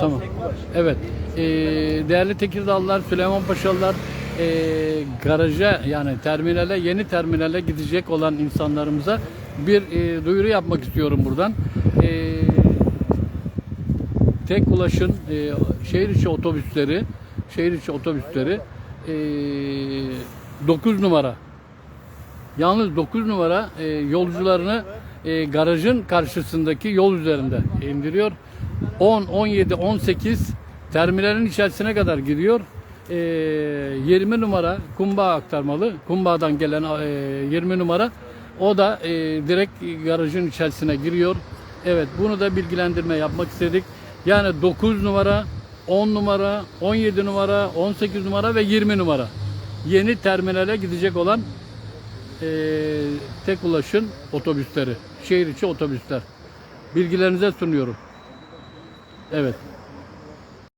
Tamam. Evet. Ee, değerli Tekirdağlılar, Süleyman Paşalılar ee, garaja yani terminale, yeni terminale gidecek olan insanlarımıza bir ee, duyuru yapmak istiyorum buradan. Ee, tek ulaşın ee, şehir içi otobüsleri, şehir içi otobüsleri ee, 9 numara Yalnız 9 numara e, yolcularını e, garajın karşısındaki yol üzerinde indiriyor. 10, 17, 18 terminalin içerisine kadar giriyor. E, 20 numara Kumbağ aktarmalı. Kumbağ'dan gelen e, 20 numara o da e, direkt garajın içerisine giriyor. Evet bunu da bilgilendirme yapmak istedik. Yani 9 numara, 10 numara, 17 numara, 18 numara ve 20 numara. Yeni terminale gidecek olan e, tek ulaşın otobüsleri, şehir içi otobüsler. Bilgilerinize sunuyorum. Evet.